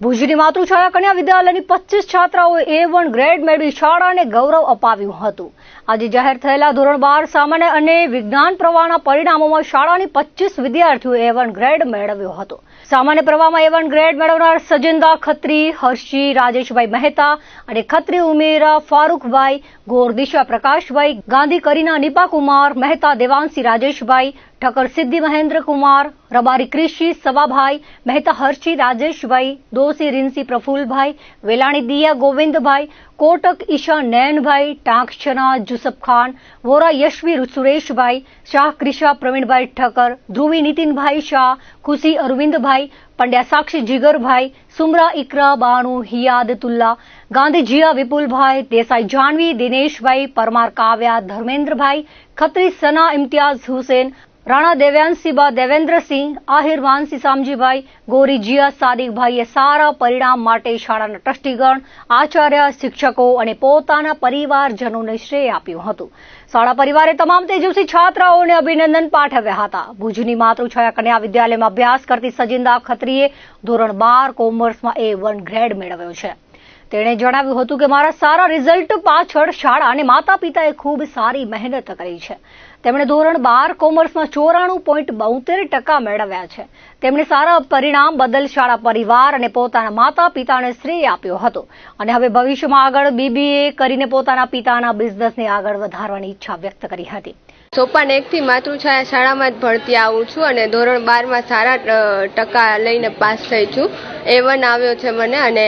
ભુજની માતૃછાયા કન્યા વિદ્યાલયની પચીસ છાત્રાઓએ એ વન ગ્રેડ મેળવી શાળાને ગૌરવ અપાવ્યું હતું. આજે જાહેર થયેલા ધોરણ બાર સામાન્ય અને વિજ્ઞાન પ્રવાહના પરિણામોમાં શાળાની પચીસ વિદ્યાર્થીઓએ એ વન ગ્રેડ મેળવ્યો હતો. સામાન્ય પ્રવાહમાં એવન ગ્રેડ મેળવનાર સજિંદા, ખત્રી, હર્ષી, રાજેશભાઈ મહેતા અને ખત્રી, ઉમેરા, ફારૂકભાઈ ગોર દિશા પ્રકાશભાઈ, ગાંધી, કરીના, નિપાકુમાર, મહેતા, દેવાંશી, રાજેશભાઈ, ઠક્કર, સિદ્ધિ, મહેન્દ્રકુમાર, રબારી કૃષિ સવાભાઈ, મહેતા, હર્ષી, રાજેશભાઈ, દોશી રિન્સી પ્રફુલભાઈ, વેલાણી, દિયા, ગોવિંદભાઈ કોટક ઈશા નયનભાઈ ટાંકછના જુસફખાન વોરા યશવી સુરેશભાઈ, શાહ, ક્રિશા, પ્રવીણભાઈ ઠક્કર, ધ્રુવી, નીતિનભાઈ શાહ, ખુશી, અરવિંદભાઈ પંડ્યા સાક્ષી જીગરભાઈ, સુમરા ઇકરા બાણુ હિયાદતુલ્લા ગાંધી જીયા વિપુલભાઈ, દેસાઈ જાનવી, દિનેશભાઈ, પરમાર કાવ્યા, ધર્મેન્દ્રભાઈ, ખત્રી, સના, ઇમ્તિયાઝ હુસેન રાણા દેવ્યાંશીબા દેવેન્દ્રસિંહ, આહિર માનસી સામજીભાઈ, ગોરી જીયા સાદિકભાઈએ સારા પરિણામ માટે શાળાના ટ્રસ્ટીગણ, આચાર્ય, શિક્ષકો અને પોતાના પરિવારજનોને શ્રેય આપ્યું હતું. શાળા પરિવારે તમામ તેજસ્વી છાત્રાઓને અભિનંદન પાઠવ્યા હતા. ભુજની માતૃછાયા કન્યા વિદ્યાલયમાં અભ્યાસ કરતી સજિંદા ખત્રીએ ધોરણ બાર કોમર્સમાં એ વન ગ્રેડ મેળવ્યો છે. તેણે જણાવ્યું હતું કે, મારા સારા રિઝલ્ટ પાછળ શાળા અને માતા પિતાએ ખૂબ સારી મહેનત કરી છે. તેમણે ધોરણ બાર કોમર્સમાં ચોરાણું પોઈન્ટ બોતેર ટકા મેળવ્યા છે. તેમણે સારા પરિણામ બદલ શાળા પરિવાર અને પોતાના માતા પિતાને શ્રેય આપ્યો હતો. અને હવે ભવિષ્યમાં આગળ બીબીએ કરીને પોતાના પિતાના બિઝનેસને આગળ વધારવાની ઈચ્છા વ્યક્ત કરી હતી. સોપાન એકથી માતૃછાયા શાળામાં જ ભણતી આવું છું અને ધોરણ બારમાં સારા ટકા લઈને પાસ થઈ છું. એ વન આવ્યો છે મને અને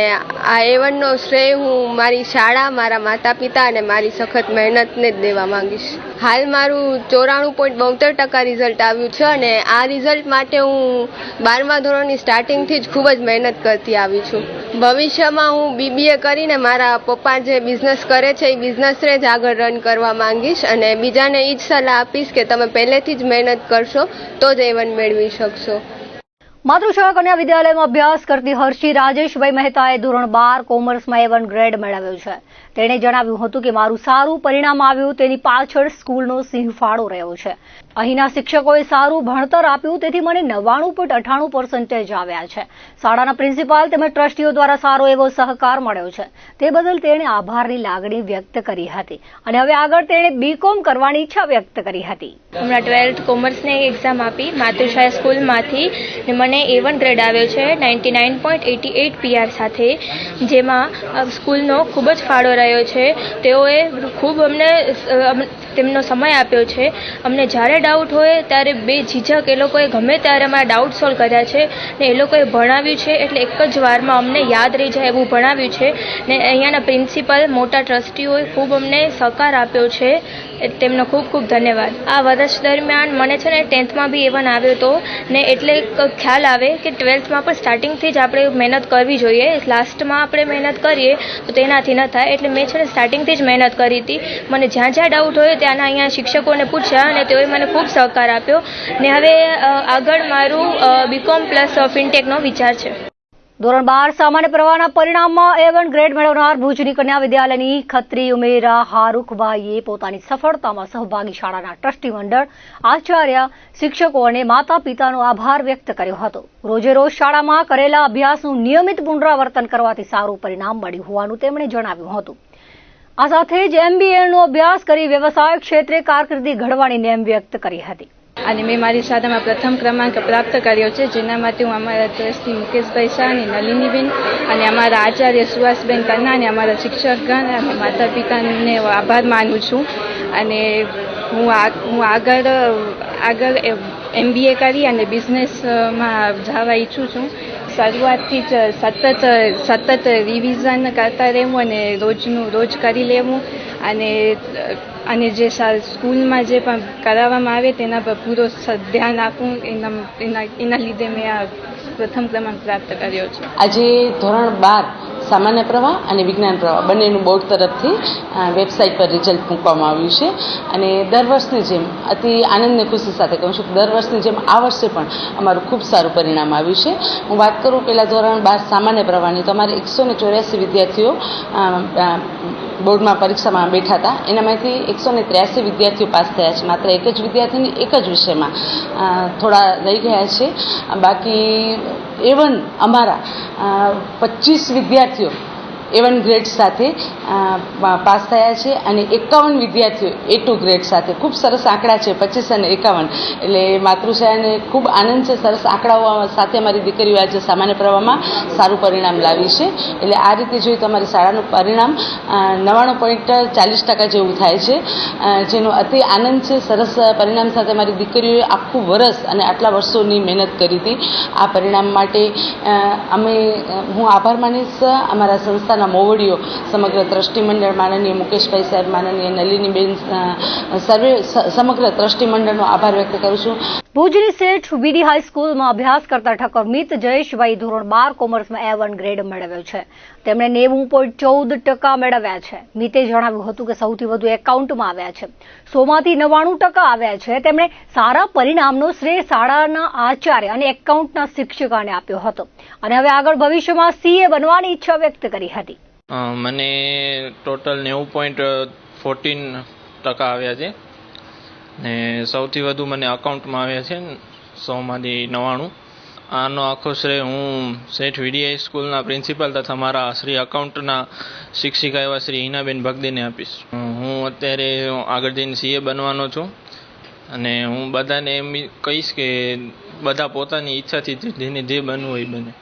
આ એ વનનો શ્રેય હું મારી શાળા, મારા માતા પિતા અને મારી સખત મહેનતને જ દેવા માંગીશ. હાલ મારું ચોરાણું પોઈન્ટ બોતેર ટકા રિઝલ્ટ આવ્યું છે અને આ રિઝલ્ટ માટે હું બારમા ધોરણની સ્ટાર્ટિંગથી જ ખૂબ જ મહેનત કરતી આવી છું. ભવિષ્યમાં હું બીબીએ કરીને મારા પપ્પા જે બિઝનેસ કરે છે, એ બિઝનેસને જ આગળ રન કરવા માંગીશ અને બીજાને એ જ સલાહ આપીશ કે તમે પહેલેથી જ મહેનત કરશો, તો જ એવન મેળવી શકશો. માતૃશાળા કન્યા વિદ્યાલયમાં અભ્યાસ કરતી હર્ષી રાજેશભાઈ મહેતાએ ધોરણ બાર કોમર્સમાં એવન ગ્રેડ મેળવ્યો છે. તેણે જણાવ્યું હતું કે મારું સારું પરિણામ આવ્યું, તેની પાછળ સ્કૂલનો સિંહ ફાળો રહ્યો છે. અહીંના શિક્ષકોએ સારું ભણતર આપ્યું, તેથી મને નવ્વાણું પોઈન્ટ અઠાણું પર્સન્ટેજ આવ્યા છે. શાળાના પ્રિન્સિપાલ તેમજ ટ્રસ્ટીઓ દ્વારા સારો એવો સહકાર મળ્યો છે. તે બદલ તેણે આભારની લાગણી વ્યક્ત કરી હતી. અને હવે આગળ તેણે બીકોમ કરવાની ઈચ્છા વ્યક્ત કરી હતી. હમણાં ટ્વેલ્થ કોમર્સની એક્ઝામ આપી માતૃશાળા સ્કૂલમાંથી મને એ વન ગ્રેડ આવ્યો છે ninety nine point eighty eight PR સાથે, જેમાં સ્કૂલનો ખૂબ જ ફાળો રહ્યો છે. તેઓએ ખૂબ અમને તેમનો સમય આપ્યો છે. અમને જ્યારે ડાઉટ હોય ત્યારે બે ઝીઝક એ લોકોએ ગમે ત્યારે અમારા ડાઉટ સોલ્વ કર્યા છે ને એ લોકોએ ભણાવ્યું છે એટલે એક જ વારમાં અમને યાદ રહી જાય એવું ભણાવ્યું છે. ને અહીંયાના પ્રિન્સિપલ મોટા ટ્રસ્ટીઓએ ખૂબ અમને સહકાર આપ્યો છે. તેમનો ખૂબ ખૂબ ધન્યવાદ. આ વર્ષ દરમિયાન મને છે ને ટેન્થમાં બી એવન આવ્યો હતો ને એટલે ખ્યાલ આવે કે ટ્વેલ્થમાં પણ સ્ટાર્ટિંગથી જ આપણે મહેનત કરવી જોઈએ. લાસ્ટમાં આપણે મહેનત કરીએ તો તેનાથી ન થાય. એટલે મેં છે ને સ્ટાર્ટિંગથી જ મહેનત કરી હતી. મને જ્યાં જ્યાં ડાઉટ હોય ત્યાંના અહીંયા શિક્ષકોને પૂછ્યા અને તેઓએ મને ખૂબ સહકાર આપ્યો. ને હવે આગળ મારું બીકોમ પ્લસ ફિનટેકનો વિચાર છે. ધોરણ બાર સામાન્ય પ્રવાહના પરિણામમાં એ વન ગ્રેડ મેળવનાર ભુજની કન્યા વિદ્યાલયની ખત્રી ઉમેરા હારૂખભાઈએ પોતાની સફળતામાં સહભાગી શાળાના ટ્રસ્ટી મંડળ, આચાર્ય, શિક્ષકો અને માતા પિતાનો આભાર વ્યક્ત કર્યો હતો. રોજે રોજ શાળામાં કરેલા અભ્યાસનું નિયમિત પુનરાવર્તન કરવાથી સારું પરિણામ મળ્યું હોવાનું તેમણે જણાવ્યું હતું. આ સાથે જ એમબીએનો અભ્યાસ કરી વ્યવસાય ક્ષેત્રે કારકિર્દી ઘડવાની નેમ વ્યક્ત કરી હતી. અને મેં મારી શાળામાં પ્રથમ ક્રમાંક પ્રાપ્ત કર્યો છે, જેના માટે હું અમારા ટ્રસ્ટી મુકેશભાઈ શાહ અને નલિનીબેન અને અમારા આચાર્ય સુહાસબેન કન્ના અને અમારા શિક્ષકગણ અને માતા પિતાને આભાર માનું છું. અને હું હું આગળ આગળ એમબીએ કરી અને બિઝનેસમાં જવા ઈચ્છું છું. શરૂઆતથી જ સતત સતત રિવિઝન કરતા રહેવું અને રોજનું, રોજ કરી લેવું અને અને જે સ્કૂલમાં જે પણ કરાવવામાં આવે તેના પર પૂરો ધ્યાન આપવું એના એના એના લીધે મેં આ પ્રથમ ક્રમાંક પ્રાપ્ત કર્યો છે. આજે ધોરણ બાર સામાન્ય પ્રવાહ અને વિજ્ઞાન પ્રવાહ. બંનેનું બોર્ડ તરફથી વેબસાઇટ પર રિઝલ્ટ મૂકવામાં આવ્યું છે. અને દર વર્ષની જેમ, અતિ આનંદને ખુશી સાથે કહું છું કે દર વર્ષની જેમ આ વર્ષે પણ અમારું ખૂબ સારું પરિણામ આવ્યું છે. હું વાત કરું પહેલાં ધોરણ બાર સામાન્ય પ્રવાહની, તો અમારે એકસો ને ચોર્યાસી વિદ્યાર્થીઓ બોર્ડમાં પરીક્ષામાં બેઠા હતા. એનામાંથી એકસો ને ત્ર્યાસી વિદ્યાર્થીઓ પાસ થયા છે. માત્ર એક જ વિદ્યાર્થીની એક જ વિષયમાં થોડા રહી ગયા છે. બાકી એવન અમારા પચીસ વિદ્યાર્થીઓ એવન ગ્રેડ સાથે પાસ થયા છે અને એકાવન વિદ્યાર્થીઓ એ ટુ ગ્રેડ સાથે. ખૂબ સરસ આંકડા છે, પચીસ અને એકાવન. એટલે માતૃશાળાને ખૂબ આનંદ છે, સરસ આંકડાઓ સાથે અમારી દીકરીઓ આજે સામાન્ય પ્રવાહમાં સારું પરિણામ લાવી છે. એટલે આ રીતે જોઈએ તો અમારી શાળાનું પરિણામ નવ્વાણું પોઈન્ટ ચાલીસ ટકા જેવું થાય છે જેનો અતિ આનંદ છે, સરસ પરિણામ સાથે મારી દીકરીઓએ આખું વરસ અને આટલા વર્ષોની મહેનત કરી હતી. આ પરિણામ માટે અમે હું આભાર માનીશ. અમારા સંસ્થાના મોવડીઓ સમગ્ર ટ્રસ્ટી માનનીય મુકેશભાઈ સાહેબ, માનનીય નલિનીબેન સર્વે સમગ્ર ટ્રસ્ટી મંડળનો આભાર વ્યક્ત કરું છું. ભુજની શેઠ વીડી હાઈસ્કૂલમાં અભ્યાસ કરતા ઠક્કર મિત જયેશભાઈ ધોરણ બાર કોમર્સમાં એ વન ગ્રેડ મેળવ્યો છે. તેમણે નેવું પોઈન્ટ ચૌદ ટકા મેળવ્યા છે. મિતે જણાવ્યું હતું કે સૌથી વધુ એકાઉન્ટમાં આવ્યા છે. સોમાંથી નવ્વાણું ટકા આવ્યા છે. તેમણે સારા પરિણામનો શ્રેય શાળાના આચાર્ય અને એકાઉન્ટના શિક્ષકાને આપ્યો હતો. અને હવે આગળ ભવિષ્યમાં સીએ બનવાની ઈચ્છા વ્યક્ત કરી હતી. મને ટોટલ નેવું પોઈન્ટ ફોર્ટીન ટકા આવ્યા છે. ને સૌથી વધુ મને અકાઉન્ટમાં આવ્યા છે સોમાંથી નવ્વાણું. આનો આખો શ્રેય હું શેઠ વીડીઆઈ સ્કૂલના પ્રિન્સિપાલ તથા મારા શ્રી અકાઉન્ટના શિક્ષિકા એવા શ્રી હિનાબેન ભગદીને આપીશ. હું અત્યારે આગળ જઈને સીએ બનવાનો છું અને હું બધાને એમ કહીશ કે બધા પોતાની ઈચ્છાથી જેને જે બનવું હોય બને.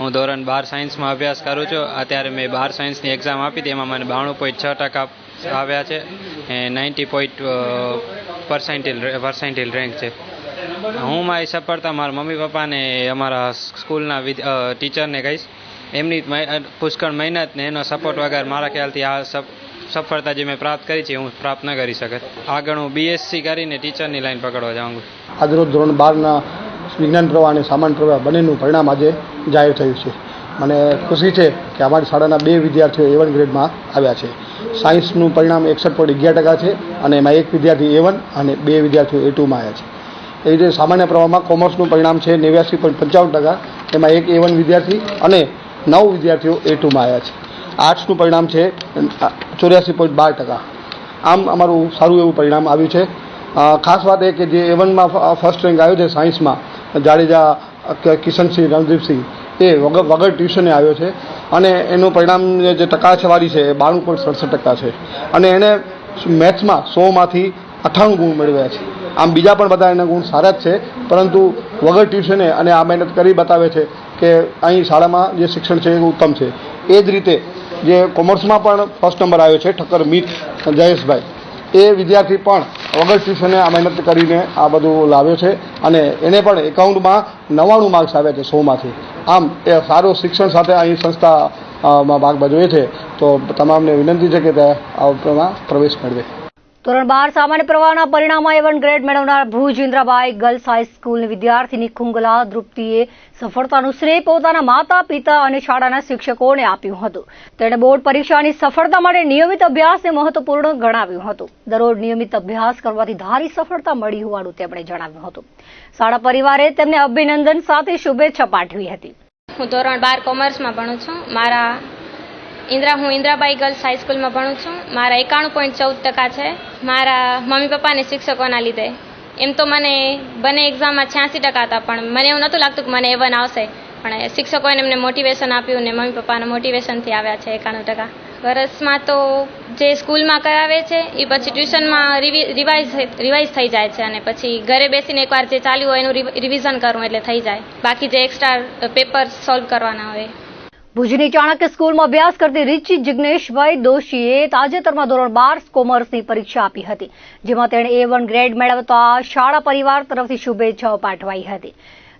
હું ધોરણ બાર સાયન્સમાં અભ્યાસ કરું છું. અત્યારે મેં બાર સાયન્સની એક્ઝામ આપી તેમાં મને બાણું પોઈન્ટ છ ટકા આવ્યા છે. Ninety point percentile percentile rank છે. હું મારી સફળતા મારા મમ્મી પપ્પાને અમારા સ્કૂલના ટીચરને કહીશ. એમની પુષ્કળ મહેનત ને એનો સપોર્ટ વગર મારા ખ્યાલથી આ સફ- સફળતા જે મેં પ્રાપ્ત કરી છે, હું પ્રાપ્ત ન કરી શકત. આગળ હું બીએસસી કરીને ટીચરની લાઈન પકડવા જાઉં આજરોજ ધોરણ બારના વિજ્ઞાન પ્રવાહ અને સામાન્ય પ્રવાહ બંનેનું પરિણામ આજે જાહેર થયું છે. મને ખુશી છે કે અમારી શાળાના બે વિદ્યાર્થીઓ એવન ગ્રેડમાં આવ્યા છે. સાયન્સનું પરિણામ એકસઠ પોઈન્ટ અગિયાર ટકા છે અને એમાં એક વિદ્યાર્થી એ વન અને બે વિદ્યાર્થીઓ એ ટુમાં આવ્યા છે. એવી રીતે સામાન્ય પ્રવાહમાં કોમર્સનું પરિણામ છે નેવ્યાસી પોઈન્ટ પંચાવન ટકા, એમાં એક એ વન વિદ્યાર્થી અને નવ વિદ્યાર્થીઓ એ ટુમાં આવ્યા છે. આર્ટ્સનું પરિણામ છે ચોર્યાસી પોઈન્ટ બાર ટકા. આમ અમારું સારું એવું પરિણામ આવ્યું છે. ખાસ વાત એ કે જે એવનમાં ફર્સ્ટ રેન્ક આવ્યો છે સાયન્સમાં, જાડેજા કિશનસિંહ, રણદીપસિંહ એ વગર વગર ટ્યુશને આવ્યો છે. અને એનું પરિણામ જે ટકાવારી છે, એ બાણું પોઈન્ટ સડસઠ ટકા છે. અને એણે મેથ્સમાં સોમાંથી અઠ્ઠાણું ગુણ મેળવ્યા છે. આમ બીજા પણ બધા એના ગુણ સારા જ છે, પરંતુ વગર ટ્યુશને અને આ મહેનત કરી બતાવે છે કે અહીં શાળામાં જે શિક્ષણ છે એ ઉત્તમ છે. એ જ રીતે જે કોમર્સમાં પણ ફર્સ્ટ નંબર આવ્યો છે, ઠક્કર મીત જયેશભાઈ. એ વિદ્યાર્થી પણ વગર ટ્યુશને આ મહેનત કરીને આ બધું લાવ્યો છે અને એને પણ એકાઉન્ટમાં નવ્વાણું માર્ક્સ આવ્યા છે સોમાંથી. આમ એ સારું શિક્ષણ સાથે અહીં સંસ્થામાં ભાગ ભજવે છે. તો તમામને વિનંતી છે કે આમાં પ્રવેશ મેળવે. ધોરણ બાર સામાન્ય પ્રવાહના પરિણામમાં એવન વન ગ્રેડ મેળવનાર ભુજ ઇન્દ્રાબાઈ ગર્લ્સ હાઈસ્કૂલની વિદ્યાર્થીની ખુંગલા દ્રુપ્તિએ સફળતાનું શ્રેય પોતાના માતા, પિતા અને શાળાના શિક્ષકોને આપ્યું હતું. તેણે બોર્ડ પરીક્ષાની સફળતા માટે નિયમિત અભ્યાસને મહત્વપૂર્ણ ગણાવ્યું હતું. દરરોજ નિયમિત અભ્યાસ કરવાથી ધારી સફળતા મળી હોવાનું તેમણે જણાવ્યું હતું. શાળા પરિવારે તેમને અભિનંદન સાથે શુભેચ્છા પાઠવી હતી. હું ધોરણ બાર કોમર્સમાં ભણું છું. મારા ઇન્દ્રા, હું ઇન્દ્રાબાઈ ગર્લ્સ હાઈસ્કૂલમાં ભણું છું. મારા એકાણું પોઈન્ટ ચૌદ ટકા છે. મારા મમ્મી પપ્પાને શિક્ષકોના લીધે. એમ તો મને બંને એક્ઝામમાં છ્યાસી ટકા હતા, પણ મને એવું નહોતું લાગતું કે મને એવન આવશે. પણ શિક્ષકોએ એમને મોટિવેશન આપ્યું ને મમ્મી પપ્પાના મોટિવેશનથી આવ્યા છે એકાણું ટકા. વર્ષમાં તો જે સ્કૂલમાં કરાવે છે એ પછી ટ્યુશનમાં રિવાઇઝ રિવાઇઝ થઈ જાય છે અને પછી ઘરે બેસીને એકવાર જે ચાલ્યું હોય એનું રિવિઝન કરવું એટલે થઈ જાય. બાકી જે એક્સ્ટ્રા પેપર સોલ્વ કરવાના હોય. ભુજની ચાણક્ય સ્કૂલમાં અભ્યાસ કરતી રિચી જિગ્નેશભાઈ દોશીએ તાજેતરમાં ધોરણ બાર કોમર્સની પરીક્ષા આપી હતી, જેમાં તેણે એ વન ગ્રેડ મેળવતા શાળા પરિવાર તરફથી શુભેચ્છાઓ પાઠવાઈ હતી.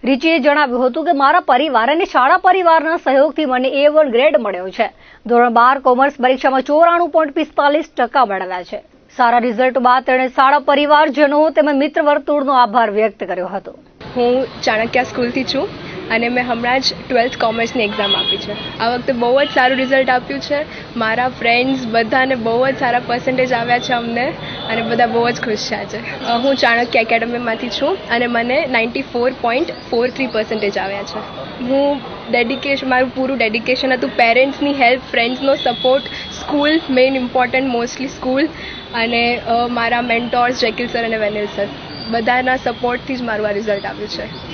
રિચીએ જણાવ્યું હતું કે, મારા પરિવાર અને શાળા પરિવારના સહયોગથી મને એ વન ગ્રેડ મળ્યો છે. ધોરણ બાર કોમર્સ પરીક્ષામાં ચોરાણું પોઈન્ટ પિસ્તાલીસ ટકા મેળવ્યા છે. સારા રિઝલ્ટ બાદ તેણે શાળા પરિવારજનો તેમજ મિત્ર વર્તુળનો આભાર વ્યક્ત કર્યો હતો. હું ચાણક્ય સ્કૂલથી છું. અને મેં હમણાં જ ટ્વેલ્થ કોમર્સની એક્ઝામ આપી છે. આ વખતે બહુ જ સારું રિઝલ્ટ આપ્યું છે. મારા ફ્રેન્ડ્સ બધાને બહુ જ સારા પર્સન્ટેજ આવ્યા છે અમને અને બધા બહુ જ ખુશ છે. આજે હું ચાણક્ય એકેડમીમાંથી છું અને મને ninety four point four three percentage આવ્યા છે. હું ડેડિકેશન મારું પૂરું ડેડિકેશન હતું પેરેન્ટ્સની help ફ્રેન્ડ્સનો support school main important mostly school અને મારા મેન્ટોર્સ જેકિલ સર અને વેનિલ સર બધાના સપોર્ટથી જ મારું આ રિઝલ્ટ આવ્યું છે.